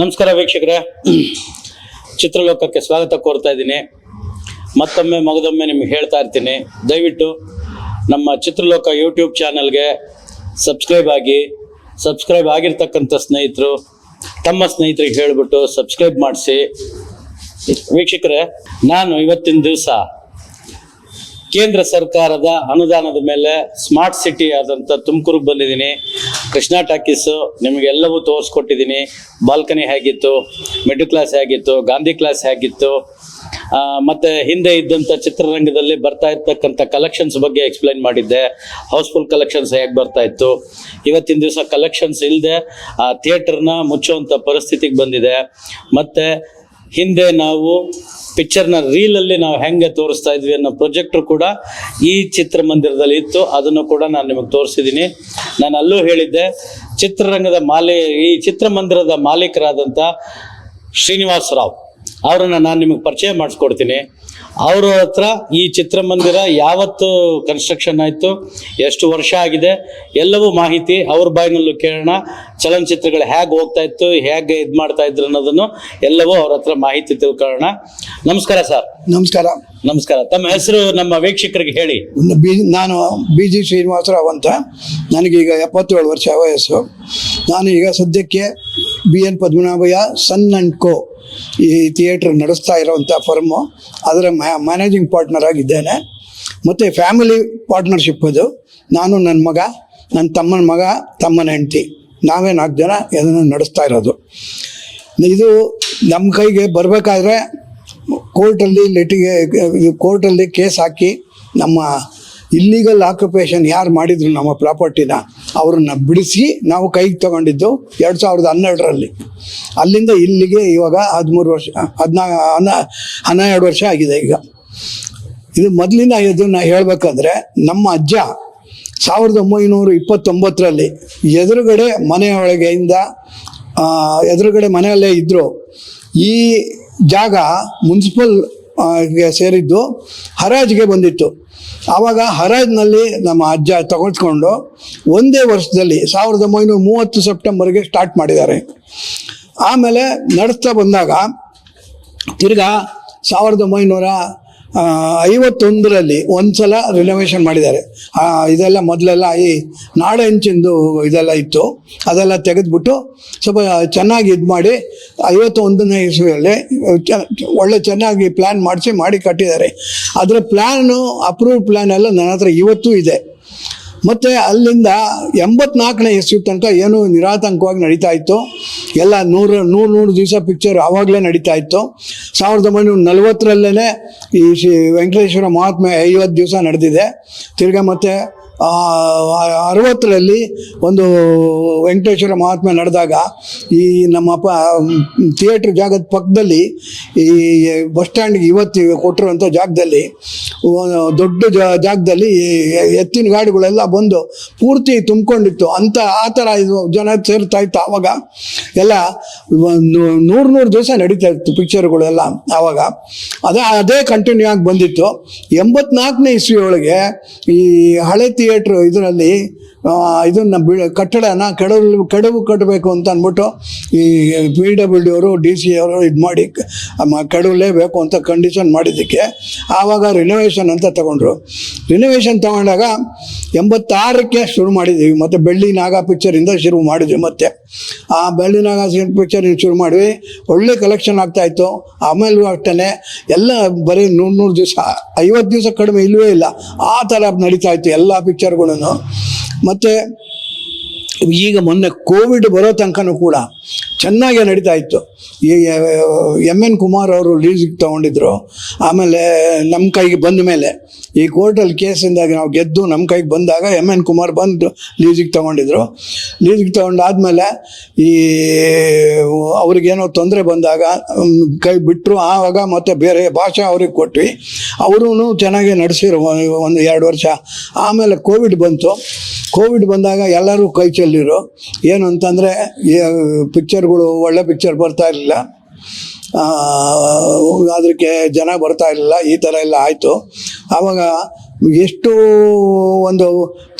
ನಮಸ್ಕಾರ ವೀಕ್ಷಕರೇ. ಚಿತ್ರಲೋಕಕ್ಕೆ ಸ್ವಾಗತ ಕೋರ್ತಾ ಇದ್ದೀನಿ. ಮತ್ತೊಮ್ಮೆ ಮಗದೊಮ್ಮೆ ನಿಮ್ಗೆ ಹೇಳ್ತಾ ಇರ್ತೀನಿ. ದಯವಿಟ್ಟು ನಮ್ಮ ಚಿತ್ರಲೋಕ ಯೂಟ್ಯೂಬ್ ಚಾನಲ್ಗೆ ಸಬ್ಸ್ಕ್ರೈಬ್ ಆಗಿ, ಸಬ್ಸ್ಕ್ರೈಬ್ ಆಗಿರ್ತಕ್ಕಂಥ ಸ್ನೇಹಿತರು, ತಮ್ಮ ಸ್ನೇಹಿತರಿಗೆ ಹೇಳಿಬಿಟ್ಟು ಸಬ್ಸ್ಕ್ರೈಬ್ ಮಾಡಿಸಿ. ವೀಕ್ಷಕರೇ, ನಾನು ಇವತ್ತಿನ ದಿವಸ ಕೇಂದ್ರ ಸರ್ಕಾರದ ಅನುದಾನದ ಮೇಲೆ ಸ್ಮಾರ್ಟ್ ಸಿಟಿ ಆದಂಥ ತುಮಕೂರಿಗೆ ಬಂದಿದ್ದೀನಿ. ಕೃಷ್ಣ ಟಾಕೀಸು ನಿಮಗೆಲ್ಲವೂ ತೋರಿಸ್ಕೊಟ್ಟಿದ್ದೀನಿ. ಬಾಲ್ಕನಿ ಹೇಗಿತ್ತು, ಮಿಡ್ಲ್ ಕ್ಲಾಸ್ ಹೇಗಿತ್ತು, ಗಾಂಧಿ ಕ್ಲಾಸ್ ಹೇಗಿತ್ತು ಮತ್ತೆ ಹಿಂದೆ ಇದ್ದಂಥ ಚಿತ್ರರಂಗದಲ್ಲಿ ಬರ್ತಾ ಇರ್ತಕ್ಕಂಥ ಕಲೆಕ್ಷನ್ಸ್ ಬಗ್ಗೆ ಎಕ್ಸ್ಪ್ಲೈನ್ ಮಾಡಿದ್ದೆ. ಹೌಸ್ಫುಲ್ ಕಲೆಕ್ಷನ್ಸ್ ಹೇಗೆ ಬರ್ತಾ ಇತ್ತು. ಇವತ್ತಿನ ದಿವಸ ಕಲೆಕ್ಷನ್ಸ್ ಇಲ್ಲದೆ ಆ ಥಿಯೇಟರ್ನ ಮುಚ್ಚುವಂಥ ಪರಿಸ್ಥಿತಿಗೆ ಬಂದಿದೆ. ಮತ್ತೆ ಹಿಂದೆ ನಾವು ಪಿಕ್ಚರ್ನ ರೀಲಲ್ಲಿ ನಾವು ಹೆಂಗೆ ತೋರಿಸ್ತಾ ಇದ್ವಿ ಅನ್ನೋ ಪ್ರೊಜೆಕ್ಟ್ರು ಕೂಡ ಈ ಚಿತ್ರಮಂದಿರದಲ್ಲಿ ಇತ್ತು. ಅದನ್ನು ಕೂಡ ನಾನು ನಿಮಗೆ ತೋರಿಸಿದ್ದೀನಿ. ನಾನು ಅಲ್ಲೂ ಹೇಳಿದ್ದೆ, ಚಿತ್ರರಂಗದ ಮಾಲಿ, ಈ ಚಿತ್ರಮಂದಿರದ ಮಾಲೀಕರಾದಂಥ ಶ್ರೀನಿವಾಸ್ ರಾವ್. ಅವರನ್ನು ನಾನು ನಿಮಗೆ ಪರಿಚಯ ಮಾಡಿಸ್ಕೊಡ್ತೀನಿ. ಅವ್ರ ಹತ್ರ ಈ ಚಿತ್ರಮಂದಿರ ಯಾವತ್ತು ಕನ್ಸ್ಟ್ರಕ್ಷನ್ ಆಯಿತು ಎಷ್ಟು ವರ್ಷ ಆಗಿದೆ ಎಲ್ಲವೂ ಮಾಹಿತಿ ಅವ್ರ ಬಾಯಿನಲ್ಲೂ ಕೇಳೋಣ. ಚಲನಚಿತ್ರಗಳು ಹೇಗೆ ಹೋಗ್ತಾ ಇತ್ತು ಹೇಗೆ ಇದು ಮಾಡ್ತಾ ಇದ್ರು ಅನ್ನೋದನ್ನು ಎಲ್ಲವೂ ಅವ್ರ ಹತ್ರ ಮಾಹಿತಿ ತಿಳ್ಕೊಳ್ಳೋಣ. ನಮಸ್ಕಾರ ಸರ್. ನಮಸ್ಕಾರ. ನಮಸ್ಕಾರ. ತಮ್ಮ ಹೆಸರು ನಮ್ಮ ವೀಕ್ಷಕರಿಗೆ ಹೇಳಿ. ಬಿ ನಾನು ಬಿ ಜಿ ಶ್ರೀನಿವಾಸರಾವ್ ಅಂತ. ನನಗೀಗ ಎಪ್ಪತ್ತೇಳು ವರ್ಷ ವಯಸ್ಸು. ನಾನು ಈಗ ಸದ್ಯಕ್ಕೆ B N Padmanabhaiah son and co ಈ ಥಿಯೇಟ್ರ್ ನಡೆಸ್ತಾ ಇರೋವಂಥ ಫರ್ಮು ಅದರ ಮ್ಯಾನೇಜಿಂಗ್ ಪಾರ್ಟ್ನರ್ ಆಗಿದ್ದೇನೆ. ಮತ್ತು ಫ್ಯಾಮಿಲಿ ಪಾರ್ಟ್ನರ್ಶಿಪ್ ಅದು. ನಾನು ನನ್ನ ಮಗ ನನ್ನ ತಮ್ಮನ ಮಗ, ತಮ್ಮನ ಹೆಂಡತಿ. ನಾವೇ ನಾಲ್ಕು ಜನ ಇದನ್ನು ನಡೆಸ್ತಾ ಇರೋದು. ಇದು ನಮ್ಮ ಕೈಗೆ ಬರಬೇಕಾದ್ರೆ ಕೋರ್ಟಲ್ಲಿ ಲಿಟಿಗೆ ಕೋರ್ಟಲ್ಲಿ ಕೇಸ್ ಹಾಕಿ ನಮ್ಮ ಇಲ್ಲಿಗಲ್ ಆಕ್ಯುಪೇಷನ್ ಯಾರು ಮಾಡಿದ್ರು ನಮ್ಮ ಪ್ರಾಪರ್ಟಿನ ಅವ್ರನ್ನ ಬಿಡಿಸಿ ನಾವು ಕೈಗೆ ತಗೊಂಡಿದ್ದು ಎರಡು ಸಾವಿರದ ಹನ್ನೆರಡರಲ್ಲಿ. ಅಲ್ಲಿಂದ ಇಲ್ಲಿಗೆ ಇವಾಗ ಹದಿಮೂರು ವರ್ಷ, ಹದಿನಾ ಹನ್ನ ಹನ್ನೆರಡು ವರ್ಷ ಆಗಿದೆ ಈಗ. ಇದು ಮೊದಲಿನ ಇದನ್ನ ಹೇಳಬೇಕಾದ್ರೆ ನಮ್ಮ ಅಜ್ಜ ಸಾವಿರದ ಒಂಬೈನೂರ ಇಪ್ಪತ್ತೊಂಬತ್ತರಲ್ಲಿ ಎದುರುಗಡೆ ಮನೆಯೊಳಗೆಯಿಂದ ಎದುರುಗಡೆ ಮನೆಯಲ್ಲೇ ಇದ್ದರು ಈ ಜಾಗ ಮುನ್ಸಿಪಲ್ ಸೇರಿದ್ದು ಹರಾಜ್ಗೆ ಬಂದಿತ್ತು. ಆವಾಗ ಹರಾಜ್ನಲ್ಲಿ ನಮ್ಮ ಅಜ್ಜ ತಗೊಳ್ಸ್ಕೊಂಡು ಒಂದೇ ವರ್ಷದಲ್ಲಿ ಸಾವಿರದ ಒಂಬೈನೂರ ಮೂವತ್ತು ಸೆಪ್ಟೆಂಬರ್ಗೆ ಸ್ಟಾರ್ಟ್ ಮಾಡಿದ್ದಾರೆ. ಆಮೇಲೆ ನಡೆಸ್ತಾ ಬಂದಾಗ ತಿರ್ಗಾ ಸಾವಿರದ ಒಂಬೈನೂರ ಐವತ್ತೊಂದರಲ್ಲಿ ಒಂದು ಸಲ ರಿನೋವೇಷನ್ ಮಾಡಿದ್ದಾರೆ ಇದೆಲ್ಲ ಮೊದಲೆಲ್ಲ ಈ ನಾಡಂಚಿಂದು ಇದೆಲ್ಲ ಇತ್ತು. ಅದೆಲ್ಲ ತೆಗೆದ್ಬಿಟ್ಟು ಸ್ವಲ್ಪ ಚೆನ್ನಾಗಿ ಇದು ಮಾಡಿ ಐವತ್ತೊಂದನೇ ಇಸ್ವಿಯಲ್ಲಿ ಒಳ್ಳೆ ಚೆನ್ನಾಗಿ ಪ್ಲ್ಯಾನ್ ಮಾಡಿಸಿ ಮಾಡಿ ಕಟ್ಟಿದ್ದಾರೆ. ಅದರ ಪ್ಲ್ಯಾನು ಅಪ್ರೂವ್ ಪ್ಲ್ಯಾನ್ ಎಲ್ಲ ನನ್ನ ಹತ್ರ ಇವತ್ತೂ ಇದೆ. ಮತ್ತು ಅಲ್ಲಿಂದ ಎಂಬತ್ನಾಲ್ಕನೇ ಇಸ್ವಿ ತನಕ ಏನು ನಿರಾತಂಕವಾಗಿ ನಡೀತಾ ಇತ್ತು. ಎಲ್ಲ ನೂರು ನೂರು ನೂರು ದಿವಸ ಪಿಕ್ಚರ್ ಆವಾಗಲೇ ನಡೀತಾ ಇತ್ತು. ಸಾವಿರದ ಒಂಬೈನೂರ ನಲವತ್ತರಲ್ಲೇ ಈ ಶ್ರೀ ವೆಂಕಟೇಶ್ವರ ಮಹಾತ್ಮೆ ಐವತ್ತು ದಿವಸ ನಡೆದಿದೆ. ತಿರ್ಗಾ ಮತ್ತು ಅರವತ್ತರಲ್ಲಿ ಒಂದು ವೆಂಕಟೇಶ್ವರ ಮಹಾತ್ಮೆ ನಡೆದಾಗ ಈ ನಮ್ಮಪ್ಪ ಥಿಯೇಟ್ರ್ ಜಾಗದ ಪಕ್ಕದಲ್ಲಿ ಈ ಬಸ್ ಸ್ಟ್ಯಾಂಡ್ಗೆ ಇವತ್ತು ಕೊಟ್ಟಿರುವಂಥ ಜಾಗದಲ್ಲಿ ದೊಡ್ಡ ಜಾಗದಲ್ಲಿ ಎತ್ತಿನ ಗಾಡಿಗಳೆಲ್ಲ ಬಂದು ಪೂರ್ತಿ ತುಂಬಿಕೊಂಡಿತ್ತು. ಅಂತ ಆ ಥರ ಇದು ಜನ ಸೇರ್ತಾ ಇತ್ತು ಆವಾಗ. ಎಲ್ಲ ನೂರು ನೂರು ದಿವಸ ನಡೀತಾ ಇತ್ತು ಪಿಕ್ಚರ್ಗಳೆಲ್ಲ ಆವಾಗ. ಅದೇ ಅದೇ ಕಂಟಿನ್ಯೂ ಆಗಿ ಬಂದಿತ್ತು. ಎಂಬತ್ನಾಲ್ಕನೇ ಇಸ್ವಿ ಒಳಗೆ ಈ ಹಳೆ ಥಿಯೇಟ್ರ್ ಇದರಲ್ಲಿ ಇದನ್ನು ಬಿ ಕಟ್ಟಡನ ಕೆಡವು ಕೆಡವು ಕಟ್ಟಬೇಕು ಅಂತ ಅಂದ್ಬಿಟ್ಟು ಈ ಪಿ ಡಬ್ಲ್ಯೂ ಡಿ ಅವರು ಡಿ ಸಿ ಅವರು ಇದು ಮಾಡಿ ಕೆಡವಲೇಬೇಕು ಅಂತ ಕಂಡೀಷನ್ ಮಾಡಿದ್ದಕ್ಕೆ ಆವಾಗ ರಿನೋವೇಷನ್ ಅಂತ ತಗೊಂಡ್ರು. ರಿನೋವೇಷನ್ ತಗೊಂಡಾಗ ಎಂಬತ್ತಾರಕ್ಕೆ ಶುರು ಮಾಡಿದ್ದೀವಿ ಮತ್ತು ಬೆಳ್ಳಿ ನಾಗ ಪಿಕ್ಚರಿಂದ ಶುರು ಮಾಡಿದ್ವಿ ಮತ್ತೆ. ಆ ಬೆಳ್ಳಿ ನಾಗ ಪಿಕ್ಚರ್ ಶುರು ಮಾಡಿದ್ವಿ. ಒಳ್ಳೆ ಕಲೆಕ್ಷನ್ ಆಗ್ತಾಯಿತ್ತು ಆಮೇಲೂ ಅಷ್ಟೇ ಎಲ್ಲ ಬರೀ ನೂರು ನೂರು ದಿವಸ ಐವತ್ತು ದಿವಸ ಕಡಿಮೆ ಇಲ್ಲವೇ ಇಲ್ಲ. ಆ ಥರ ನಡೀತಾ ಇತ್ತು ಎಲ್ಲ ಪಿಕ್ಚರ್ಗಳನ್ನು ಮತ್ತು ಈಗ ಮೊನ್ನೆ ಕೋವಿಡ್ ಬರೋ ತನಕನೂ ಕೂಡ ಚೆನ್ನಾಗೇ ನಡೀತಾ ಇತ್ತು. ಈ ಎಂ ಎನ್ ಕುಮಾರ್ ಅವರು ಲೀಸಿಗೆ ತೊಗೊಂಡಿದ್ರು. ಆಮೇಲೆ ನಮ್ಮ ಕೈಗೆ ಬಂದ ಮೇಲೆ ಈ ಕೋರ್ಟಲ್ಲಿ ಕೇಸಿಂದಾಗಿ ನಾವು ಗೆದ್ದು ನಮ್ಮ ಕೈಗೆ ಬಂದಾಗ ಎಂ ಎನ್ ಕುಮಾರ್ ಬಂದು ಲೀಸಿಗೆ ತೊಗೊಂಡಿದ್ರು. ಲೀಸಿಗೆ ತೊಗೊಂಡಾದ್ಮೇಲೆ ಈ, ಅವ್ರಿಗೇನೋ ತೊಂದರೆ ಬಂದಾಗ ಕೈ ಬಿಟ್ಟರು ಆವಾಗ ಮತ್ತೆ ಬೇರೆ ಭಾಷೆ ಅವ್ರಿಗೆ ಕೊಟ್ವಿ. ಅವರು ಚೆನ್ನಾಗಿ ನಡೆಸಿರು. ಒಂದು ಎರಡು ವರ್ಷ. ಆಮೇಲೆ ಕೋವಿಡ್ ಬಂತು. ಕೋವಿಡ್ ಬಂದಾಗ ಎಲ್ಲರೂ ಕೈ ಚೆಲ್ಲಿರು ಏನು ಅಂತಂದರೆ ಪಿಕ್ಚರ್ಗಳು ಒಳ್ಳೆ ಪಿಕ್ಚರ್ ಬರ್ತಾ ಇರಲಿಲ್ಲ. ಅದಕ್ಕೆ ಜನ ಬರ್ತಾ ಇರಲಿಲ್ಲ, ಈ ಥರ ಎಲ್ಲ ಆಯಿತು. ಆವಾಗ ಎಷ್ಟು ಒಂದು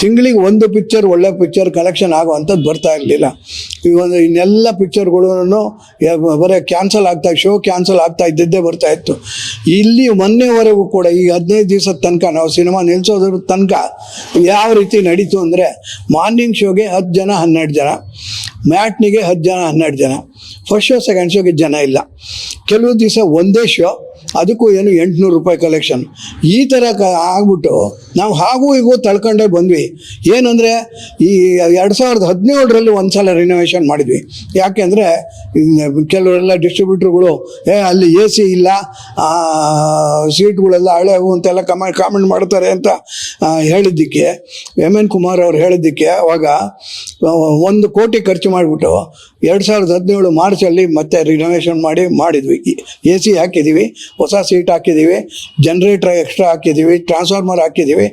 ತಿಂಗಳಿಗೆ ಒಂದು ಪಿಕ್ಚರ್ ಒಳ್ಳೆ ಪಿಕ್ಚರ್ ಕಲೆಕ್ಷನ್ ಆಗುವಂಥದ್ದು ಬರ್ತಾ ಇರಲಿಲ್ಲ. ಈ ಒಂದು ಇನ್ನೆಲ್ಲ ಪಿಕ್ಚರ್ಗಳನ್ನು ಬರೀ ಕ್ಯಾನ್ಸಲ್ ಆಗ್ತಾ ಶೋ ಕ್ಯಾನ್ಸಲ್ ಆಗ್ತಾ ಇದ್ದಿದ್ದೇ ಬರ್ತಾ ಇತ್ತು. ಇಲ್ಲಿ ಮೊನ್ನೆವರೆಗೂ ಕೂಡ, ಈ ಹದಿನೈದು ದಿವಸದ ತನಕ ನಾವು ಸಿನಿಮಾ ನಿಲ್ಲಿಸೋದ್ರ ತನಕ ಯಾವ ರೀತಿ ನಡೀತು ಅಂದರೆ ಮಾರ್ನಿಂಗ್ ಶೋಗೆ ಹತ್ತು ಜನ, ಹನ್ನೆರಡು ಜನ. ಮ್ಯಾಟ್ನಿಗೆ ಹತ್ತು ಜನ, ಹನ್ನೆರಡು ಜನ. ಫಸ್ಟ್ ಶೋ ಸೆಕೆಂಡ್ ಶೋಗೆ ಜನ ಇಲ್ಲ. ಕೆಲವು ದಿವಸ ಒಂದೇ ಶೋ ಅದಕ್ಕೂ ಏನು ಎಂಟುನೂರು ರೂಪಾಯಿ ಕಲೆಕ್ಷನ್ ಈ ಥರ ಕ ಆಗ್ಬಿಟ್ಟು ನಾವು ಹಾಗೂ ಹೀಗೂ ತಳ್ಕೊಂಡೇ ಬಂದ್ವಿ. ಏನಂದರೆ ಈ ಎರಡು ಸಾವಿರದ ಹದಿನೇಳರಲ್ಲಿ ಒಂದು ಸಲ ರಿನೋವೇಷನ್ ಮಾಡಿದ್ವಿ. ಯಾಕೆಂದರೆ ಕೆಲವರೆಲ್ಲ ಡಿಸ್ಟ್ರಿಬ್ಯೂಟ್ರುಗಳು ಏ, ಅಲ್ಲಿ ಎ ಸಿ ಇಲ್ಲ ಸೀಟ್ಗಳೆಲ್ಲ ಹಳೆವು ಅಂತೆಲ್ಲ ಕಮಾ ಕಾಮೆಂಟ್ ಮಾಡ್ತಾರೆ ಅಂತ ಹೇಳಿದ್ದಕ್ಕೆ ಎಂ ಎನ್ ಕುಮಾರ್ ಅವ್ರು ಹೇಳಿದ್ದಕ್ಕೆ ಅವಾಗ ಒಂದು ಕೋಟಿ ಖರ್ಚು ಮಾಡಿಬಿಟ್ಟು ಎರಡು ಸಾವಿರದ ಹದಿನೇಳು ಮಾರ್ಚಲ್ಲಿ ಮತ್ತೆ ರಿನೋವೇಷನ್ ಮಾಡಿ, ಮಾಡಿದ್ವಿ. ಎ ಸಿ ಹಾಕಿದ್ದೀವಿ. ಹೊಸ ಸೀಟ್ ಹಾಕಿದ್ದೀವಿ ಜನ್ರೇಟ್ರ್ ಎಕ್ಸ್ಟ್ರಾ ಹಾಕಿದ್ದೀವಿ ಟ್ರಾನ್ಸ್ಫಾರ್ಮರ್ ಹಾಕಿದ್ದೀವಿ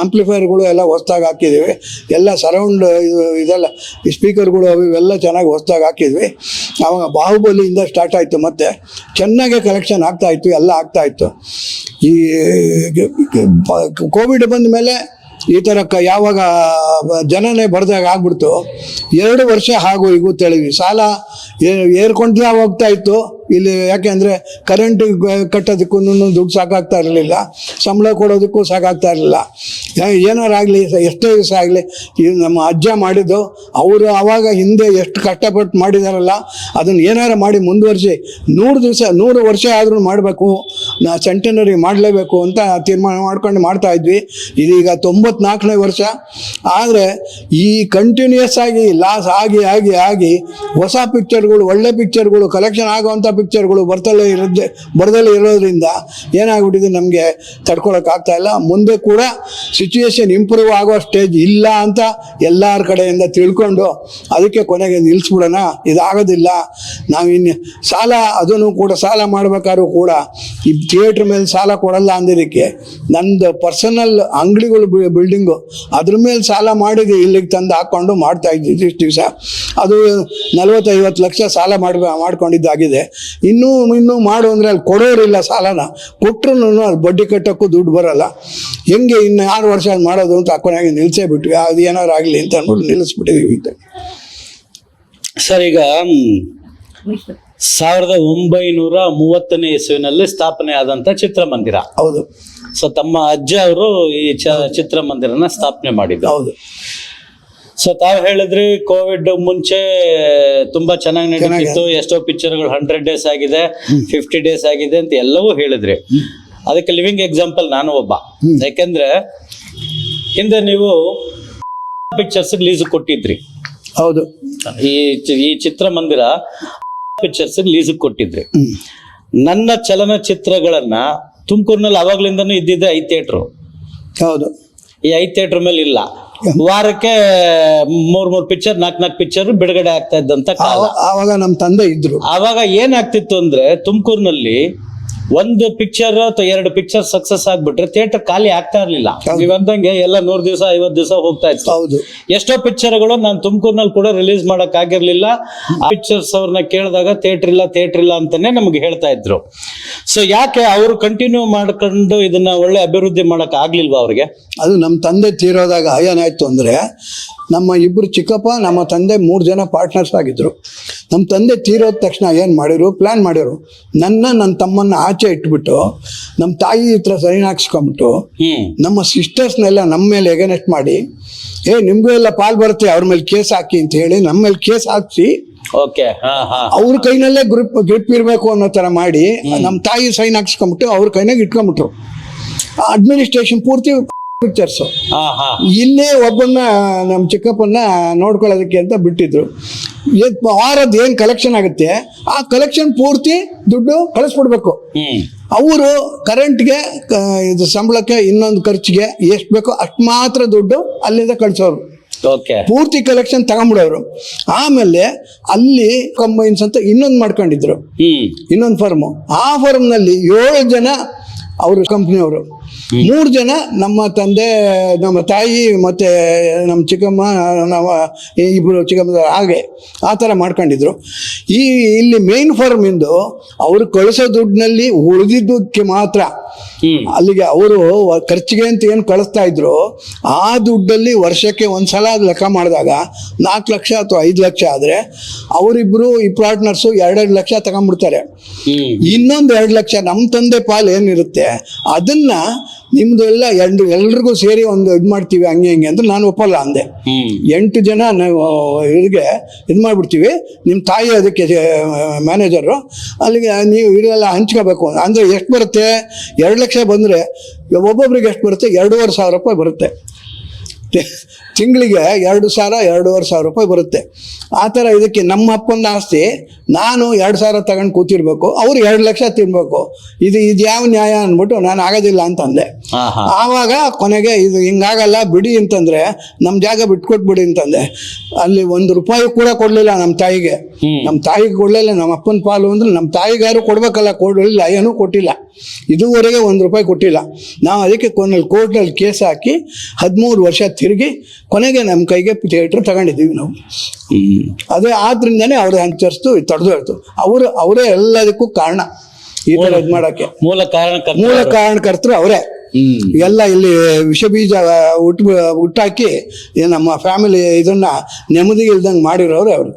ಆಂಪ್ಲಿಫೈರ್ಗಳು ಎಲ್ಲ ಹೊಸ್ದಾಗಿ ಹಾಕಿದ್ದೀವಿ, ಎಲ್ಲ ಸರೌಂಡ್ ಇದು, ಇದೆಲ್ಲ ಸ್ಪೀಕರ್ಗಳು ಅವು ಇವೆಲ್ಲ ಚೆನ್ನಾಗಿ ಹೊಸ್ದಾಗಿ ಹಾಕಿದ್ವಿ. ಆವಾಗ ಬಾಹುಬಲಿಯಿಂದ ಸ್ಟಾರ್ಟ್ ಆಯಿತು ಮತ್ತು, ಚೆನ್ನಾಗೆ ಕಲೆಕ್ಷನ್ ಆಗ್ತಾ ಇತ್ತು, ಎಲ್ಲ ಆಗ್ತಾ ಇತ್ತು. ಈ ಕೋವಿಡ್ ಬಂದ ಮೇಲೆ ಈ ಥರ ಕ, ಯಾವಾಗ ಜನನೇ ಬರ್ದಾಗ ಆಗ್ಬಿಡ್ತು. ಎರಡು ವರ್ಷ ಹಾಗೂ ಹೀಗೂ ತಿಳಿದ್ವಿ ಸಾಲ ಏರ್ಕೊಂಡ್ರೆ ಹೋಗ್ತಾ ಇತ್ತು. ಇಲ್ಲಿ ಯಾಕೆಂದರೆ ಕರೆಂಟ್ ಕಟ್ಟೋದಕ್ಕೂ ದುಡ್ಡು ಸಾಕಾಗ್ತಾ ಇರಲಿಲ್ಲ. ಸಂಬಳ ಕೊಡೋದಕ್ಕೂ ಸಾಕಾಗ್ತಾ ಇರಲಿಲ್ಲ. ಏನಾರಾಗಲಿ ಎಷ್ಟೇ ದಿವಸ ಆಗಲಿ ಇದು ನಮ್ಮ ಅಜ್ಜ ಮಾಡಿದ್ದು, ಅವರು ಆವಾಗ ಹಿಂದೆ ಎಷ್ಟು ಕಷ್ಟಪಟ್ಟು ಮಾಡಿದಾರಲ್ಲ, ಅದನ್ನು ಏನಾರ ಮಾಡಿ ಮುಂದುವರಿಸಿ, ನೂರು ದಿವಸ, ನೂರು ವರ್ಷ ಆದರೂ ಮಾಡಬೇಕು, ನಾ ಸೆಂಟನರಿ ಮಾಡಲೇಬೇಕು ಅಂತ ತೀರ್ಮಾನ ಮಾಡ್ಕೊಂಡು ಮಾಡ್ತಾ ಇದ್ವಿ. ಇದೀಗ ತೊಂಬತ್ನಾಲ್ಕನೇ ವರ್ಷ. ಆದರೆ ಈ ಕಂಟಿನ್ಯೂಸ್ ಆಗಿ ಲಾಸ್ ಆಗಿ ಆಗಿ ಆಗಿ ಹೊಸ ಪಿಕ್ಚರ್ಗಳು ಒಳ್ಳೆ ಪಿಕ್ಚರ್ಗಳು ಕಲೆಕ್ಷನ್ ಆಗುವಂಥ ಪಿಕ್ಚರ್ಗಳು ಬರ್ತಲೇ ಇರೋದೇ ಬರದಲ್ಲೇ ಇರೋದ್ರಿಂದ ಏನಾಗ್ಬಿಟ್ಟಿದೆ ನಮಗೆ ತಡ್ಕೊಳಕ್ಕೆ ಆಗ್ತಾ ಇಲ್ಲ. ಮುಂದೆ ಕೂಡ ಸಿಚುವೇಶನ್ ಇಂಪ್ರೂವ್ ಆಗೋ ಸ್ಟೇಜ್ ಇಲ್ಲ ಅಂತ ಎಲ್ಲರ ಕಡೆಯಿಂದ ತಿಳ್ಕೊಂಡು ಅದಕ್ಕೆ ಕೊನೆಗೆ ನಿಲ್ಲಿಸ್ಬಿಡೋಣ ಇದಾಗೋದಿಲ್ಲ. ನಾವು ಇನ್ನು ಸಾಲ, ಅದನ್ನು ಕೂಡ ಸಾಲ ಮಾಡ್ಬೇಕಾದ್ರೂ ಕೂಡ ಈ ಥಿಯೇಟ್ರ್ ಮೇಲೆ ಸಾಲ ಕೊಡಲ್ಲ ಅಂದಿದ್ದಕ್ಕೆ ನಂದು ಪರ್ಸನಲ್ ಅಂಗಡಿಗಳು ಬಿಲ್ಡಿಂಗು ಅದ್ರ ಮೇಲೆ ಸಾಲ ಮಾಡಿದೆ ಇಲ್ಲಿಗೆ ತಂದು ಹಾಕ್ಕೊಂಡು ಮಾಡ್ತಾ ಇದ್ದೀವಿ ಇಷ್ಟು ದಿವಸ. ಅದು ನಲ್ವತ್ತೈವತ್ತು ಲಕ್ಷ ಸಾಲ ಮಾಡ್ಬೇ, ಮಾಡ್ಕೊಂಡಿದ್ದಾಗಿದೆ. ಇನ್ನೂ ಇನ್ನೂ ಮಾಡು ಅಂದರೆ ಅಲ್ಲಿ ಕೊಡೋರಿಲ್ಲ ಸಾಲನ. ಕೊಟ್ಟರು ಅಲ್ಲಿ ಬಡ್ಡಿ ಕಟ್ಟೋಕ್ಕೂ ದುಡ್ಡು ಬರಲ್ಲ. ಹೆಂಗೆ ಇನ್ನು ಆರು ವರ್ಷ ಅದ್ ಮಾಡೋದು ಅಂತ ಕೊನೆಗೆ ನಿಲ್ಲಿಸೇ ಬಿಟ್ವಿ. ಅದು ಏನಾರು ಆಗಲಿ ಅಂತ ಅಂದ್ಬಿಟ್ಟು ನಿಲ್ಲಿಸ್ಬಿಟ್ಟಿದ್ದೀವಿ ಅಂತ ಸರ್ ಈಗ ಸಾವಿರದ ಒಂಬೈನೂರ ಮೂವತ್ತನೇ ಇಸುವಿನಲ್ಲಿ ಸ್ಥಾಪನೆ ಆದಂತ ಚಿತ್ರಮಂದಿರ. ಹೌದು. ಸೊ ತಮ್ಮ ಅಜ್ಜ ಅವರು ಈ ಚ- ಚಿತ್ರಮಂದಿರನ ಸ್ಥಾಪನೆ ಮಾಡಿದ್ದು ಹೌದು. ಸೊ ತಾವ್ ಹೇಳಿದ್ರಿ ಕೋವಿಡ್ ಮುಂಚೆ ತುಂಬಾ ಚೆನ್ನಾಗಿ ನಡೀತಿತ್ತು. ಎಷ್ಟೋ ಪಿಕ್ಚರ್ಗಳು ಹಂಡ್ರೆಡ್ ಡೇಸ್ ಆಗಿದೆ ಫಿಫ್ಟಿ ಡೇಸ್ ಆಗಿದೆ ಅಂತ ಎಲ್ಲವೂ ಹೇಳಿದ್ರಿ. ಅದಕ್ಕೆ ಲಿವಿಂಗ್ ಎಕ್ಸಾಂಪಲ್ ನಾನು ಒಬ್ಬ. ಯಾಕೆಂದ್ರೆ ಹಿಂದೆ ನೀವು ಪಿಕ್ಚರ್ಸ್ ಲೀಸ್ ಕೊಟ್ಟಿದ್ರಿ. ಹೌದು. ಈ ಚಿತ್ರ ಈ ಚಿತ್ರಮಂದಿರ ಪಿಕ್ಚರ್ಸ್ ಲೀಸ್ ಕೊಟ್ಟಿದ್ರಿ. ನನ್ನ ಚಲನಚಿತ್ರಗಳನ್ನ ತುಮಕೂರಿನಲ್ಲಿ ಅವಾಗ್ಲಿಂದನೂ ಇದ್ದಿದ್ದೆ ಐ ಥಿಯೇಟ್ರು ಹೌದು. ಈ ಐ ಥಿಯೇಟ್ರ್ ಮೇಲೆ ಇಲ್ಲ ವಾರಕ್ಕೆ ಮೂರ್ ಮೂರ್ ಪಿಕ್ಚರ್ ನಾಲ್ಕ್ ನಾಲ್ಕು ಪಿಕ್ಚರ್ ಬಿಡುಗಡೆ ಆಗ್ತಾ ಇದ್ದಂತ ಕಾಲ. ಆವ- ಆವಾಗ ನಮ್ಮ ತಂದೆ ಇದ್ರು. ಆವಾಗ ಏನಾಗ್ತಿತ್ತು ಅಂದ್ರೆ ತುಮಕೂರಿನಲ್ಲಿ ಒಂದು ಪಿಕ್ಚರ್ ಅಥವಾ ಎರಡು ಪಿಕ್ಚರ್ ಸಕ್ಸಸ್ ಆಗ್ಬಿಟ್ರೆ ಥಿಯೇಟರ್ ಖಾಲಿ ಆಗ್ತಾ ಇರ್ಲಿಲ್ಲ. ನೀವ್ ಅಂದಂಗೆ ಎಲ್ಲ ನೂರ್ ದಿವಸ ಐವತ್ ದಿವಸ ಹೋಗ್ತಾ ಇತ್ತು. ಹೌದು. ಎಷ್ಟೋ ಪಿಕ್ಚರ್ಗಳು ನಾನು ತುಮಕೂರ್ನಲ್ಲಿ ಕೂಡ ರಿಲೀಸ್ ಮಾಡಕ್ ಆಗಿರ್ಲಿಲ್ಲ. ಆ ಪಿಕ್ಚರ್ಸ್ ಅವ್ರನ್ನ ಕೇಳಿದಾಗ ಥಿಯೇಟರ್ ಇಲ್ಲ ಥಿಯೇಟರ್ ಇಲ್ಲ ಅಂತಾನೆ ನಮ್ಗೆ ಹೇಳ್ತಾ ಇದ್ರು. ಸೊ ಯಾಕೆ ಅವರು ಕಂಟಿನ್ಯೂ ಮಾಡ್ಕೊಂಡು ಇದನ್ನ ಒಳ್ಳೆ ಅಭಿವೃದ್ಧಿ ಮಾಡಕ್ ಆಗ್ಲಿಲ್ವಾ ಅವ್ರಿಗೆ? ಅದು ನಮ್ಮ ತಂದೆ ತೀರೋದಾಗ ಏನಾಯ್ತು ಅಂದ್ರೆ ನಮ್ಮ ಇಬ್ಬರು ಚಿಕ್ಕಪ್ಪ ನಮ್ಮ ತಂದೆ ಮೂರು ಜನ ಪಾರ್ಟ್ನರ್ಸ್ ಆಗಿದ್ದರು ನಮ್ಮ ತಂದೆ ತೀರೋದ ತಕ್ಷಣ ಏನು ಮಾಡಿರು? ಪ್ಲ್ಯಾನ್ ಮಾಡಿರು. ನನ್ನ ನನ್ನ ತಮ್ಮನ್ನ ಆಚೆ ಇಟ್ಬಿಟ್ಟು ನಮ್ಮ ತಾಯಿ ಹತ್ರ ಸೈನ್ ಹಾಕ್ಸ್ಕೊಂಬಿಟ್ಟು ನಮ್ಮ ಸಿಸ್ಟರ್ಸ್ನೆಲ್ಲ ನಮ್ಮ ಮೇಲೆ ಎಗನೆಸ್ಟ್ ಮಾಡಿ ಏ ನಿಮಗೂ ಎಲ್ಲ ಪಾಲ್ ಬರುತ್ತೆ ಅವ್ರ ಮೇಲೆ ಕೇಸ್ ಹಾಕಿ ಅಂತ ಹೇಳಿ ನಮ್ಮ ಮೇಲೆ ಕೇಸ್ ಹಾಕ್ಸಿ ಓಕೆ. ಅವ್ರ ಕೈನಲ್ಲೇ ಗ್ರಿಪ್ ಗ್ರಿಪ್ ಇರಬೇಕು ಅನ್ನೋ ಥರ ಮಾಡಿ ನಮ್ಮ ತಾಯಿ ಸೈನ್ ಹಾಕ್ಸ್ಕೊಂಬಿಟ್ಟು ಅವ್ರ ಕೈನಾಗ ಇಟ್ಕೊಂಬಿಟ್ರು. ಅಡ್ಮಿನಿಸ್ಟ್ರೇಷನ್ ಪೂರ್ತಿ ಪಿಕ್ಚರ್ಸು ಇಲ್ಲೇ ಒಬ್ಬನ್ನ ನಮ್ಮ ಚಿಕ್ಕಪ್ಪನ್ನ ನೋಡ್ಕೊಳ್ಳೋದಕ್ಕೆ ಅಂತ ಬಿಟ್ಟಿದ್ರು. ಏನ್ ವಾರದ ಏನು ಕಲೆಕ್ಷನ್ ಆಗುತ್ತೆ? ಆ ಕಲೆಕ್ಷನ್ ಪೂರ್ತಿ ದುಡ್ಡು ಕಳಿಸ್ಬಿಡ್ಬೇಕು. ಅವರು ಕರೆಂಟ್ಗೆ ಇದು ಸಂಬಳಕ್ಕೆ ಇನ್ನೊಂದು ಖರ್ಚಿಗೆ ಎಷ್ಟು ಬೇಕೋ ಅಷ್ಟು ಮಾತ್ರ ದುಡ್ಡು ಅಲ್ಲಿಂದ ಕಳಿಸೋರು. ಪೂರ್ತಿ ಕಲೆಕ್ಷನ್ ತಗೊಂಬಿಡೋರು. ಆಮೇಲೆ ಅಲ್ಲಿ ಕಂಬೈನ್ಸ್ ಅಂತ ಇನ್ನೊಂದು ಮಾಡ್ಕೊಂಡಿದ್ರು. ಇನ್ನೊಂದು ಫಾರ್ಮು ಆ ಫರ್ಮ್ನಲ್ಲಿ ಏಳು ಜನ ಅವರು ಕಂಪ್ನಿಯವರು ಮೂರು ಜನ ನಮ್ಮ ತಂದೆ ನಮ್ಮ ತಾಯಿ ಮತ್ತೆ ನಮ್ಮ ಚಿಕ್ಕಮ್ಮ ನಮ್ಮ ಇಬ್ಬರು ಚಿಕ್ಕಮ್ಮ ಹಾಗೆ ಆ ಥರ ಮಾಡ್ಕೊಂಡಿದ್ರು. ಈ ಇಲ್ಲಿ ಮೇನ್ ಫಾರ್ಮಿಂದು ಅವರು ಕಳಿಸೋ ದುಡ್ಡಿನಲ್ಲಿ ಉಳಿದಿದ್ದಕ್ಕೆ ಮಾತ್ರ ಅಲ್ಲಿಗೆ ಅವರು ಖರ್ಚಿಗೆ ಅಂತ ಏನು ಕಳಿಸ್ತಾ ಇದ್ರು ಆ ದುಡ್ಡಲ್ಲಿ ವರ್ಷಕ್ಕೆ ಒಂದ್ಸಲ ಲೆಕ್ಕ ಮಾಡಿದಾಗ ನಾಲ್ಕು ಲಕ್ಷ ಅಥವಾ ಐದು ಲಕ್ಷ ಆದರೆ ಅವರಿಬ್ಬರು ಈ ಪಾರ್ಟ್ನರ್ಸು ಎರಡೆರಡು ಲಕ್ಷ ತಗೊಂಡ್ಬಿಡ್ತಾರೆ. ಇನ್ನೊಂದು ಎರಡು ಲಕ್ಷ ನಮ್ಮ ತಂದೆ ಪಾಲು ಏನಿರುತ್ತೆ ಅದನ್ನ ನಿಮ್ದು ಎಲ್ಲ ಎರಡು ಎಲ್ರಿಗೂ ಸೇರಿ ಒಂದು ಇದು ಮಾಡ್ತೀವಿ ಹಂಗೆ ಹಂಗೆ ಅಂತ ನಾನು ಒಪ್ಪಲ್ಲ ಅಂದೆ. ಎಂಟು ಜನ ನಾವು ಇದಿಗೆ ಇದು ಮಾಡ್ಬಿಡ್ತೀವಿ. ನಿಮ್ಮ ತಾಯಿ ಅದಕ್ಕೆ ಮ್ಯಾನೇಜರು ಅಲ್ಲಿಗೆ ನೀವು ಇದೆಲ್ಲ ಹಂಚ್ಕೋಬೇಕು. ಅಂದರೆ ಎಷ್ಟು ಬರುತ್ತೆ? ಎರಡು ಲಕ್ಷ ಬಂದರೆ ಒಬ್ಬೊಬ್ರಿಗೆ ಎಷ್ಟು ಬರುತ್ತೆ? ಎರಡೂವರೆ ಸಾವಿರ ರೂಪಾಯಿ ಬರುತ್ತೆ. ತಿಂಗಳಿಗೆ ಎರಡು ಸಾವಿರ ಎರಡೂವರೆ ಸಾವಿರ ರೂಪಾಯಿ ಬರುತ್ತೆ. ಆ ಥರ ಇದಕ್ಕೆ ನಮ್ಮ ಅಪ್ಪನ ಆಸ್ತಿ ನಾನು ಎರಡು ಸಾವಿರ ತಗೊಂಡು ಕೂತಿರ್ಬೇಕು ಅವ್ರು ಎರಡು ಲಕ್ಷ ತಿನ್ಬೇಕು. ಇದು ಇದು ಯಾವ ನ್ಯಾಯ ಅಂದ್ಬಿಟ್ಟು ನಾನು ಆಗೋದಿಲ್ಲ ಅಂತಂದೆ. ಆವಾಗ ಕೊನೆಗೆ ಇದು ಹಿಂಗಾಗಲ್ಲ ಬಿಡಿ ಅಂತಂದ್ರೆ ನಮ್ಮ ಜಾಗ ಬಿಟ್ಕೊಟ್ಬಿಡಿ ಅಂತಂದೆ. ಅಲ್ಲಿ ಒಂದು ರೂಪಾಯಿ ಕೂಡ ಕೊಡಲಿಲ್ಲ ನಮ್ಮ ತಾಯಿಗೆ. ನಮ್ಮ ತಾಯಿಗೆ ಕೊಡಲಿಲ್ಲ ನಮ್ಮ ಅಪ್ಪನ ಪಾಲು ಅಂದ್ರೆ ನಮ್ಮ ತಾಯಿಗಾರು ಕೊಡ್ಬೇಕಲ್ಲ ಕೊಡಲಿಲ್ಲ ಏನೂ ಕೊಟ್ಟಿಲ್ಲ. ಇದುವರೆಗೆ ಒಂದು ರೂಪಾಯಿ ಕೊಟ್ಟಿಲ್ಲ. ನಾವು ಅದಕ್ಕೆ ಕೊನೆಯಲ್ಲಿ ಕೋರ್ಟ್ನಲ್ಲಿ ಕೇಸ್ ಹಾಕಿ ಹದಿಮೂರು ವರ್ಷ ತಿರುಗಿ ಕೊನೆಗೆ ನಮ್ಮ ಕೈಗೆ ಥಿಯೇಟ್ರ್ ತಗೊಂಡಿದ್ದೀವಿ ನಾವು. ಅದೇ ಆದ್ರಿಂದನೇ ಅವ್ರು ಹಂಚರ್ಸ್ತು ತಡೆದು ಹೇಳ್ತು. ಅವರು ಅವರೇ ಎಲ್ಲದಕ್ಕೂ ಕಾರಣ ಈ ಥರ ಇದು ಮಾಡೋಕ್ಕೆ. ಮೂಲ ಕಾರಣ ಮೂಲ ಕಾರಣಕರ್ತರು ಅವರೇ. ಎಲ್ಲ ಇಲ್ಲಿ ವಿಷ ಬೀಜ ಹುಟ್ಟು ಹುಟ್ಟಾಕಿ ನಮ್ಮ ಫ್ಯಾಮಿಲಿ ಇದನ್ನು ನೆಮ್ಮದಿ ಇಲ್ದಂಗೆ ಮಾಡಿರೋರು ಅವರು.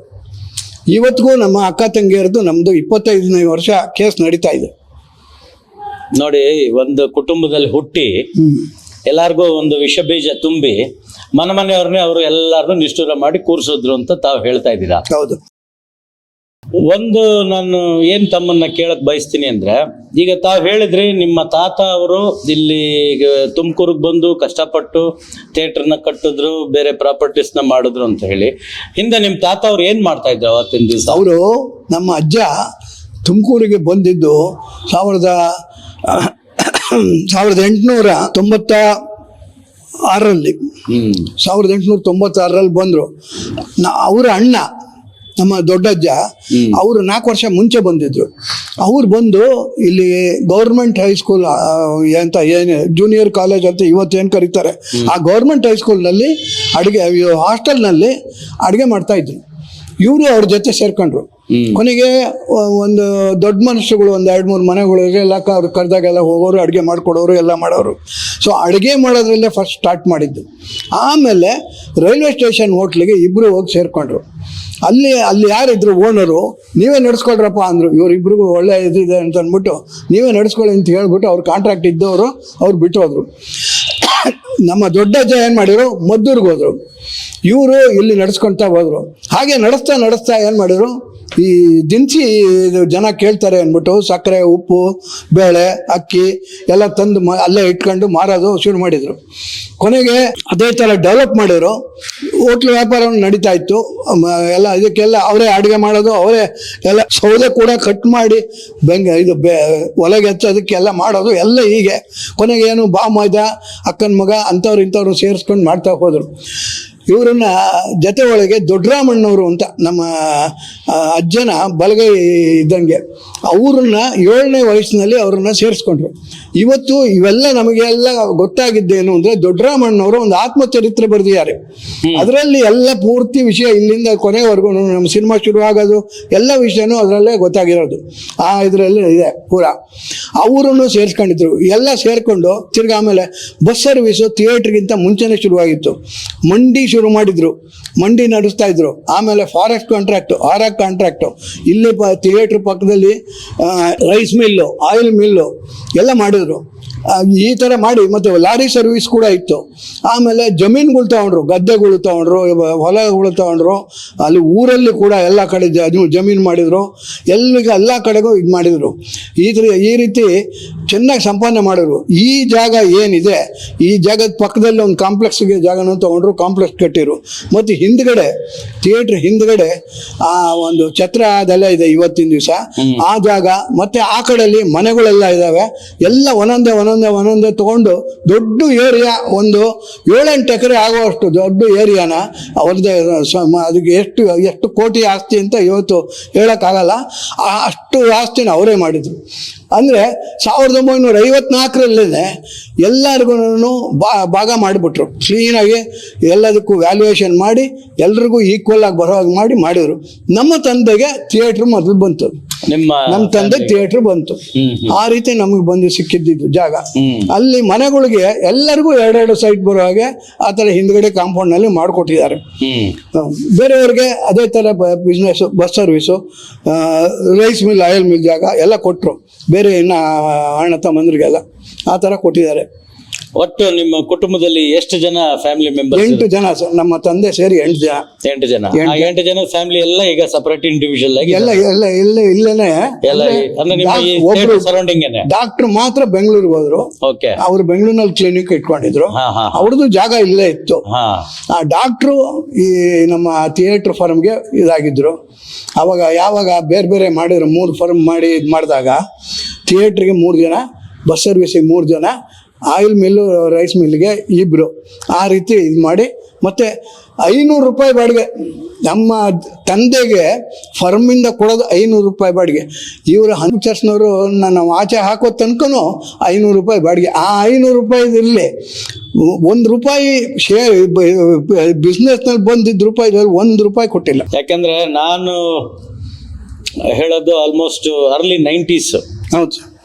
ಇವತ್ತಿಗೂ ನಮ್ಮ ಅಕ್ಕ ತಂಗಿಯರದು ನಮ್ಮದು ಇಪ್ಪತ್ತೈದನೇ ವರ್ಷ ಕೇಸ್ ನಡೀತಾ ಇದೆ. ನೋಡಿ ಒಂದು ಕುಟುಂಬದಲ್ಲಿ ಹುಟ್ಟಿ ಎಲ್ಲಾರ್ಗೂ ಒಂದು ವಿಷ ಬೀಜ ತುಂಬಿ ಮನ ಮನೆಯವ್ರನ್ನೇ ಅವರು ಎಲ್ಲಾರನ್ನೂ ನಿಷ್ಠುರ ಮಾಡಿ ಕೂರಿಸಿದ್ರು ಅಂತ ತಾವು ಹೇಳ್ತಾ ಇದ್ದೀರಾ? ಹೌದು. ಒಂದು ನಾನು ಏನ್ ತಮ್ಮನ್ನ ಕೇಳಕ್ ಬಯಸ್ತೀನಿ ಅಂದ್ರೆ ಈಗ ತಾವು ಹೇಳಿದ್ರಿ ನಿಮ್ಮ ತಾತ ಅವರು ಇಲ್ಲಿ ತುಮಕೂರಿಗೆ ಬಂದು ಕಷ್ಟಪಟ್ಟು ಥಿಯೇಟರ್ನ ಕಟ್ಟಿದ್ರು ಬೇರೆ ಪ್ರಾಪರ್ಟೀಸ್ನ ಮಾಡಿದ್ರು ಅಂತ ಹೇಳಿ ಹಿಂದೆ ನಿಮ್ಮ ತಾತ ಅವ್ರು ಏನ್ ಮಾಡ್ತಾ ಇದ್ರು ಅವತ್ತಿನ ದಿವಸ? ಅವರು ನಮ್ಮ ಅಜ್ಜ ತುಮಕೂರಿಗೆ ಬಂದಿದ್ದು ಸಾವಿರದ ಸಾವಿರದ ಎಂಟುನೂರ ತೊಂಬತ್ತ ಆರರಲ್ಲಿ ಸಾವಿರದ ಎಂಟುನೂರ ತೊಂಬತ್ತಾರರಲ್ಲಿ ಬಂದರು. ನಾ ಅವರ ಅಣ್ಣ ನಮ್ಮ ದೊಡ್ಡಜ್ಜ ಅವರು ನಾಲ್ಕು ವರ್ಷ ಮುಂಚೆ ಬಂದಿದ್ರು. ಅವ್ರು ಬಂದು ಇಲ್ಲಿ ಗೌರ್ಮೆಂಟ್ ಹೈಸ್ಕೂಲ್ ಅಂತ ಏನು ಜೂನಿಯರ್ ಕಾಲೇಜ್ ಅಂತ ಇವತ್ತೇನು ಕರೀತಾರೆ. ಆ ಗೌರ್ಮೆಂಟ್ ಹೈಸ್ಕೂಲ್ನಲ್ಲಿ ಅಡುಗೆ ಹಾಸ್ಟೆಲ್ನಲ್ಲಿ ಅಡುಗೆ ಮಾಡ್ತಾಯಿದ್ರು ಇವರು ಅವ್ರ ಜೊತೆ ಸೇರ್ಕೊಂಡ್ರು. ಕೊನೆಗೆ ಒಂದು ದೊಡ್ಡ ಮನುಷ್ಯಗಳು ಒಂದು ಎರಡು ಮೂರು ಮನೆಗಳಿಗೆ ಎಲ್ಲ ಅವ್ರು ಕರೆದಾಗ ಕರೆದಾಗೆಲ್ಲ ಹೋಗೋರು ಅಡುಗೆ ಮಾಡಿಕೊಡೋರು ಎಲ್ಲ ಮಾಡೋರು. ಸೊ ಅಡುಗೆ ಮಾಡೋದ್ರಲ್ಲೇ ಫಸ್ಟ್ ಸ್ಟಾರ್ಟ್ ಮಾಡಿದ್ದು. ಆಮೇಲೆ ರೈಲ್ವೆ ಸ್ಟೇಷನ್ ಹೋಟ್ಲಿಗೆ ಇಬ್ಬರು ಹೋಗಿ ಸೇರಿಕೊಂಡ್ರು. ಅಲ್ಲಿ ಅಲ್ಲಿ ಯಾರಿದ್ರು ಓನರು ನೀವೇ ನಡೆಸ್ಕೊಳ್ರಪ್ಪ ಅಂದರು. ಇವರಿಬ್ರಿಗೂ ಒಳ್ಳೆ ಇದಿದೆ ಅಂತ ಅಂದ್ಬಿಟ್ಟು ನೀವೇ ನಡೆಸ್ಕೊಳ್ಳಿ ಅಂತ ಹೇಳ್ಬಿಟ್ಟು ಅವ್ರು ಕಾಂಟ್ರಾಕ್ಟ್ ಇದ್ದವರು ಅವ್ರು ಬಿಟ್ಟು ಹೋದ್ರು ನಮ್ಮ ದೊಡ್ಡಜ್ಜ ಏನು ಮಾಡಿದ್ರು? ಮದ್ದೂರಿಗೆ ಹೋದರು. ಇವರು ಇಲ್ಲಿ ನಡೆಸ್ಕೊಳ್ತಾ ಹೋದರು. ಹಾಗೆ ನಡೆಸ್ತಾ ನಡೆಸ್ತಾ ಏನು ಮಾಡಿದ್ರು? ಈ ದಿನಸಿ ಜನ ಕೇಳ್ತಾರೆ ಅಂದ್ಬಿಟ್ಟು ಸಕ್ಕರೆ, ಉಪ್ಪು, ಬೇಳೆ, ಅಕ್ಕಿ ಎಲ್ಲ ತಂದು ಮ ಅಲ್ಲೇ ಇಟ್ಕೊಂಡು ಮಾರೋದು ಶುರು ಮಾಡಿದರು. ಕೊನೆಗೆ ಅದೇ ಥರ ಡೆವಲಪ್ ಮಾಡಿದ್ರು. ಹೋಟ್ಲು ವ್ಯಾಪಾರವನ್ನು ನಡೀತಾ ಇತ್ತು. ಎಲ್ಲ ಇದಕ್ಕೆಲ್ಲ ಅವರೇ ಅಡುಗೆ ಮಾಡೋದು, ಅವರೇ ಎಲ್ಲ ಸೌದೆ ಕೂಡ ಕಟ್ ಮಾಡಿ ಬೆಂಗ, ಇದು ಬೆ, ಒಲೆಗೆ ಹಚ್ಚೋದಕ್ಕೆಲ್ಲ ಮಾಡೋದು ಎಲ್ಲ ಹೀಗೆ. ಕೊನೆಗೆ ಏನು ಬಾ ಮೈದ ಅಕ್ಕನ ಮಗ ಅಂಥವ್ರು ಇಂಥವ್ರು ಸೇರಿಸ್ಕೊಂಡು ಮಾಡ್ತಾ ಹೋದರು. ಇವರನ್ನ ಜೊತೆ ಒಳಗೆ ದೊಡ್ಡರಾಮಣ್ಣವರು ಅಂತ ನಮ್ಮ ಅಜ್ಜನ ಬಲಗೈ ಇದ್ದಂಗೆ ಅವ್ರನ್ನ ಏಳನೇ ವಯಸ್ಸಿನಲ್ಲಿ ಅವ್ರನ್ನ ಸೇರಿಸ್ಕೊಂಡ್ರು. ಇವತ್ತು ಇವೆಲ್ಲ ನಮಗೆಲ್ಲ ಗೊತ್ತಾಗಿದ್ದೇನು ಅಂದ್ರೆ ದೊಡ್ಡರಾಮಣ್ಣವರು ಒಂದು ಆತ್ಮಚರಿತ್ರೆ ಬರೆದಿದ್ದಾರೆ. ಅದರಲ್ಲಿ ಎಲ್ಲ ಪೂರ್ತಿ ವಿಷಯ ಇಲ್ಲಿಂದ ಕೊನೆವರೆಗೂ ನಮ್ಮ ಸಿನಿಮಾ ಶುರು ಆಗೋದು ಎಲ್ಲ ವಿಷಯನೂ ಅದರಲ್ಲೇ ಗೊತ್ತಾಗಿರೋದು. ಆ ಇದರಲ್ಲಿ ಇದೆ ಪೂರ. ಅವರನ್ನು ಸೇರಿಸ್ಕೊಂಡಿದ್ರು. ಎಲ್ಲ ಸೇರಿಕೊಂಡು ತಿರ್ಗಿ ಆಮೇಲೆ ಬಸ್ ಸರ್ವಿಸು ಥಿಯೇಟ್ರಿಗಿಂತ ಮುಂಚೆನೇ ಶುರುವಾಗಿತ್ತು. ಮಂಡಿ ಶುರು ಮಾಡಿದ್ರು. ಮಂಡಿ ನಡೆಸ್ತಾ ಇದ್ರು. ಆಮೇಲೆ ಫಾರೆಸ್ಟ್ ಕಾಂಟ್ರಾಕ್ಟು ಆರ್ ಕಾಂಟ್ರಾಕ್ಟು ಇಲ್ಲಿ ಪ ಥಿಯೇಟ್ರ್ ಪಕ್ಕದಲ್ಲಿ ರೈಸ್ ಮಿಲ್ಲು ಆಯಿಲ್ ಮಿಲ್ಲು ಎಲ್ಲ ಮಾಡಿದ್ರು ಈ ಥರ ಮಾಡಿ ಮತ್ತು ಲಾರಿ ಸರ್ವಿಸ್ ಕೂಡ ಇತ್ತು. ಆಮೇಲೆ ಜಮೀನುಗಳು ತಗೊಂಡ್ರು ಗದ್ದೆಗಳು ತಗೊಂಡ್ರು ಹೊಲಗಳು ತಗೊಂಡ್ರು. ಅಲ್ಲಿ ಊರಲ್ಲಿ ಕೂಡ ಎಲ್ಲ ಕಡೆ ಜಮೀನು ಮಾಡಿದರು. ಎಲ್ಲಿಗೆ ಎಲ್ಲ ಕಡೆಗೂ ಇದು ಮಾಡಿದರು. ಈ ಥರ ಈ ರೀತಿ ಚೆನ್ನಾಗಿ ಸಂಪಾದನೆ ಮಾಡಿದ್ರು. ಈ ಜಾಗ ಏನಿದೆ ಈ ಜಾಗದ ಪಕ್ಕದಲ್ಲಿ ಒಂದು ಕಾಂಪ್ಲೆಕ್ಸ್ಗೆ ಜಾಗನೂ ತೊಗೊಂಡ್ರು ಕಾಂಪ್ಲೆಕ್ಸ್ ಕಟ್ಟಿರು ಮತ್ತು ಹಿಂದ್ಗಡೆ ಥಿಯೇಟ್ರ್ ಹಿಂದ್ಗಡೆ ಆ ಒಂದು ಛತ್ರ ಅದೆಲ್ಲ ಇದೆ ಇವತ್ತಿನ ದಿವಸ. ಆ ಜಾಗ ಮತ್ತು ಆ ಕಡೆಯಲ್ಲಿ ಮನೆಗಳೆಲ್ಲ ಇದ್ದಾವೆ ಎಲ್ಲ ಒಂದೊಂದೇ ಒಂದೊಂದೇ ಒಂದೊಂದೇ ಒಂದೊಂದೇ ತೊಗೊಂಡು ದೊಡ್ಡ ಏರಿಯಾ ಒಂದು ಏಳೆಂಟು ಎಕರೆ ಆಗುವಷ್ಟು ದೊಡ್ಡ ಏರಿಯಾನ ಅವ್ರದ್ದೇ ಅದಕ್ಕೆ ಎಷ್ಟು ಎಷ್ಟು ಕೋಟಿ ಆಸ್ತಿ ಅಂತ ಇವತ್ತು ಹೇಳೋಕ್ಕಾಗಲ್ಲ. ಅಷ್ಟು ಆಸ್ತಿನ ಅವರೇ ಮಾಡಿದರು. ಅಂದರೆ ಸಾವಿರದ ಒಂಬೈನೂರ ಐವತ್ನಾಲ್ಕರಲ್ಲೇ ಎಲ್ಲರಿಗೂ ಭಾಗ ಮಾಡಿಬಿಟ್ರು. ಕ್ಲೀನಾಗಿ ಎಲ್ಲದಕ್ಕೂ ವ್ಯಾಲ್ಯೂಯೇಷನ್ ಮಾಡಿ, ಎಲ್ರಿಗೂ ಈಕ್ವಲ್ ಆಗಿ ಬರೋ ಹಾಗೆ ಮಾಡಿ ಮಾಡಿದರು. ನಮ್ಮ ತಂದೆಗೆ ಥಿಯೇಟ್ರ್ ಮೊದಲು ಬಂತು. ನಿಮ್ಮ ನಮ್ಮ ತಂದೆ ಥಿಯೇಟರ್ ಬಂತು. ಆ ರೀತಿ ನಮಗೆ ಬಂದು ಸಿಕ್ಕಿದ್ದಿದ್ದು ಜಾಗ. ಅಲ್ಲಿ ಮನೆಗಳಿಗೆ ಎಲ್ಲರಿಗೂ ಎರಡೆರಡು ಸೈಟ್ ಬರೋ ಹಾಗೆ ಆ ತರ ಹಿಂದ್ಗಡೆ ಕಾಂಪೌಂಡ್ನಲ್ಲಿ ಮಾಡಿಕೊಟ್ಟಿದ್ದಾರೆ. ಹ್ಮ್. ಬೇರೆಯವ್ರಿಗೆ ಅದೇ ತರ business bus service rice mill oil mill ಜಾಗ ಎಲ್ಲ ಕೊಟ್ಟರು ಬೇರೆ ಇನ್ನು ಅಣ್ಣ ತಮ್ಮಂದ್ರಿಗೆಲ್ಲ ಆ ತರ ಕೊಟ್ಟಿದ್ದಾರೆ. ಒಟ್ಟು ನಿಮ್ಮ ಕುಟುಂಬದಲ್ಲಿ ಎಷ್ಟು ಜನ ಫ್ಯಾಮಿಲಿ ಮೆಂಬರ್ ಎಂಟು ಜನ ಸರ್ ನಮ್ಮ ತಂದೆ ಸೇರಿ ಎಂಟು ಜನ. ಎಂಟು ಜನ. ಆ ಎಂಟು ಜನ. ಫ್ಯಾಮಿಲಿ ಎಲ್ಲ ಈಗ ಸಪರೇಟ್ ಇಂಡಿವಿಜುವಲ್ ಆಗಿ ಎಲ್ಲ ಎಲ್ಲ ಇಲ್ಲೇ ಇಲ್ಲೇನೆ. ಎಲ್ಲ ಈ- ಅಂದ್ರೆ ನಿಮ್ಮ ಈ ಒಬ್ರು ಸರೌಂಡಿಂಗ್ ಡಾಕ್ಟರ್ ಮಾತ್ರ ಬೆಂಗಳೂರಿಗೆ ಹೋದ್ರು. ಓಕೆ. ಅವ್ರು ಬೆಂಗಳೂರಿನಲ್ಲಿ ಕ್ಲಿನಿಕ್ ಇಟ್ಕೊಂಡಿದ್ರು. ಹಾ ಹಾ ಅವ್ರದ್ದು ಜಾಗ ಇಲ್ಲೇ ಇತ್ತು. ಹಾ. ಆ ಡಾಕ್ಟ್ರು ಈ ನಮ್ಮ ಥಿಯೇಟ್ರ್ ಫರ್ಮ್ಗೆ ಇದಾಗಿದ್ರು. ಅವಾಗ ಯಾವಾಗ ಬೇರೆ ಬೇರೆ ಮಾಡಿದ್ರು ಮೂರು ಫಾರ್ಮ್ ಮಾಡಿ ಇದು ಮಾಡಿದಾಗ ಥಿಯೇಟ್ರಿಗೆ ಮೂರು ಜನ ಬಸ್ ಸರ್ವಿಸಿಗೆ ಮೂರು ಜನ ಆಯಿಲ್ ಮಿಲ್ಲು ರೈಸ್ ಮಿಲ್ಗೆ ಇಬ್ಬರು ಆ ರೀತಿ ಇದು ಮಾಡಿ ಮತ್ತು ಐನೂರು ರೂಪಾಯಿ ಬಾಡಿಗೆ. ನಮ್ಮ ತಂದೆಗೆ ಫರ್ಮಿಂದ ಕೊಡೋದು ಐನೂರು ರೂಪಾಯಿ ಬಾಡಿಗೆ. ಇವರು ಹನ್ ಚರ್ಚ್ನವರು ನಾನು ಆಚೆ ಹಾಕೋ ತನಕನೂ ಐನೂರು ರೂಪಾಯಿ ಬಾಡಿಗೆ. ಆ ಐನೂರು ರೂಪಾಯಿದಲ್ಲಿ ಒಂದು ರೂಪಾಯಿ ಶೇರ್ ಬಿಸ್ನೆಸ್ನಲ್ಲಿ ಬಂದಿದ್ದ ರೂಪಾಯಿ ಒಂದು ರೂಪಾಯಿ ಕೊಟ್ಟಿಲ್ಲ. ಯಾಕೆಂದರೆ ನಾನು ಹೇಳೋದು ಆಲ್ಮೋಸ್ಟ್ ಅರ್ಲಿ ನೈಂಟೀಸು ಹೌದು. ಸರ್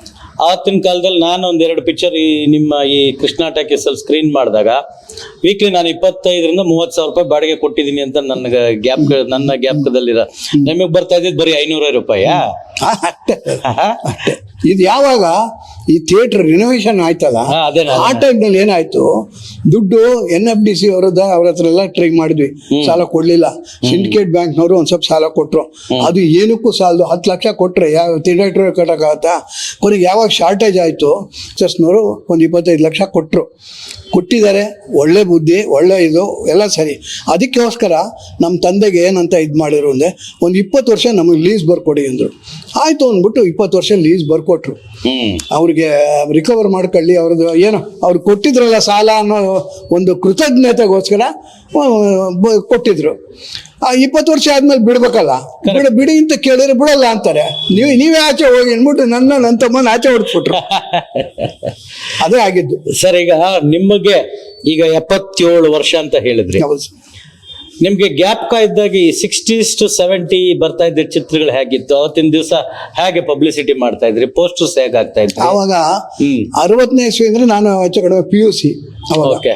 ಆವತ್ತಿನ ಕಾಲದಲ್ಲಿ ನಾನು ಒಂದೆರಡು ಪಿಕ್ಚರ್ ಈ ನಿಮ್ಮ ಈ ಕೃಷ್ಣ ಟಾಕೀಸ್ ಅಲ್ಲಿ ಸ್ಕ್ರೀನ್ ಮಾಡಿದಾಗ ವೀಕ್ಲಿ ನಾನು ಇಪ್ಪತ್ತೈದರಿಂದ ಮೂವತ್ತು ಸಾವಿರ ರೂಪಾಯಿ ಬಾಡಿಗೆ ಕೊಟ್ಟಿದ್ದೀನಿ ಅಂತ ನನ್ನ ಗ್ಯಾಪ್ ನನ್ನ ಗ್ಯಾಪ್ಕದಲ್ಲಿರೋ ನಮಗೆ ಬರ್ತಾ ಇದ್ದಿದ್ದು ಬರೀ ಐನೂರ ರೂಪಾಯಾ? ಆ, ಅಷ್ಟೇ ಅಷ್ಟೇ ಇದು ಯಾವಾಗ ಈ ಥಿಯೇಟರ್ ರಿನೋವೇಷನ್ ಆಯ್ತಲ್ಲ ಆ ಟೈಮ್ನಲ್ಲಿ ಏನಾಯ್ತು? ದುಡ್ಡು ಎನ್ ಎಫ್ ಡಿ ಸಿ ಅವರದ ಅವ್ರ ಹತ್ರ ಎಲ್ಲ ಟ್ರೈ ಮಾಡಿದ್ವಿ ಸಾಲ ಕೊಡ್ಲಿಲ್ಲ. ಸಿಂಡಿಕೇಟ್ ಬ್ಯಾಂಕ್ನವರು ಒಂದ್ ಸ್ವಲ್ಪ ಸಾಲ ಕೊಟ್ರು. ಅದು ಏನಕ್ಕೂ ಸಾಲದು. ಹತ್ತು ಲಕ್ಷ ಕೊಟ್ರೆ ಯಾವ ಥಿಯೇಟರ್ ಕಟ್ಟಕ್ಕಾಗತ್ತಾ? ಕೊನೆಗೆ ಯಾವಾಗ ಶಾರ್ಟೇಜ್ ಆಯ್ತು? ಚಸ್ನವರು ಒಂದು ಇಪ್ಪತ್ತೈದು ಲಕ್ಷ ಕೊಟ್ರು. ಕೊಟ್ಟಿದ್ದಾರೆ. ಒಳ್ಳೆ ಬುದ್ಧಿ ಒಳ್ಳೆ ಇದು ಎಲ್ಲ ಸರಿ. ಅದಕ್ಕೋಸ್ಕರ ನಮ್ಮ ತಂದೆಗೆ ಏನಂತ ಇದು ಮಾಡಿರು ಅಂದರೆ ಒಂದು ಇಪ್ಪತ್ತು ವರ್ಷ ನಮಗೆ ಲೀಸ್ ಬರ್ಕೊಡಿ ಅಂದರು. ಆಯಿತು ಅಂದ್ಬಿಟ್ಟು ಇಪ್ಪತ್ತು ವರ್ಷ ಲೀಸ್ ಬರ್ಕೊಟ್ರು. ಅವ್ರಿಗೆ ರಿಕವರ್ ಮಾಡ್ಕೊಳ್ಳಿ ಅವ್ರದ್ದು ಏನೋ ಅವ್ರು ಕೊಟ್ಟಿದ್ರಲ್ಲ ಸಾಲ ಅನ್ನೋ ಒಂದು ಕೃತಜ್ಞತೆಗೋಸ್ಕರ ಕೊಟ್ಟಿದ್ರು. ಆ ಇಪ್ಪತ್ತು ವರ್ಷ ಆದ್ಮೇಲೆ ಬಿಡ್ಬೇಕಲ್ಲ? ಬಿಡ ಬಿಡಿ ಅಂತ ಕೇಳಿದ್ರೆ ಬಿಡಲ್ಲ ಅಂತಾರೆ. ನೀವು ನೀವೇ ಆಚೆ ಹೋಗಿ ಅಂದ್ಬಿಟ್ಟು ನನ್ನ ನನ್ನ ತಮ್ಮನ ಆಚೆ ಹೊಡ್ಸ್ಬಿಟ್ರು. ಅದೇ ಆಗಿದ್ದು. ಸರ್ ಈಗ ನಿಮಗೆ ಈಗ ಎಪ್ಪತ್ತೇಳು ವರ್ಷ ಅಂತ ಹೇಳಿದ್ರಿ. ಹೌದು. ನಿಮ್ಗೆ ಗ್ಯಾಪ್ ಇದ್ದಾಗ ಈ ಸಿಕ್ಸ್ಟೀಸ್ ಟು ಸೆವೆಂಟಿ ಬರ್ತಾ ಇದ್ದ ಚಿತ್ರಗಳು ಹೇಗಿತ್ತು? ಅವತ್ತಿನ ದಿವಸ ಹೇಗೆ ಪಬ್ಲಿಸಿಟಿ ಮಾಡ್ತಾ ಇದ್ರಿ? ಪೋಸ್ಟರ್ಸ್ ಹೇಗೆ ಆಗ್ತಾ ಇತ್ತು ಅವಾಗ ಹ್ಮ್. ಅರವತ್ತನೇ ಇಸ್ವಿ ಅಂದ್ರೆ ನಾನು ಹೆಚ್ಚು ಕಡಿಮೆ ಪಿ ಯು ಸಿ ಓಕೆ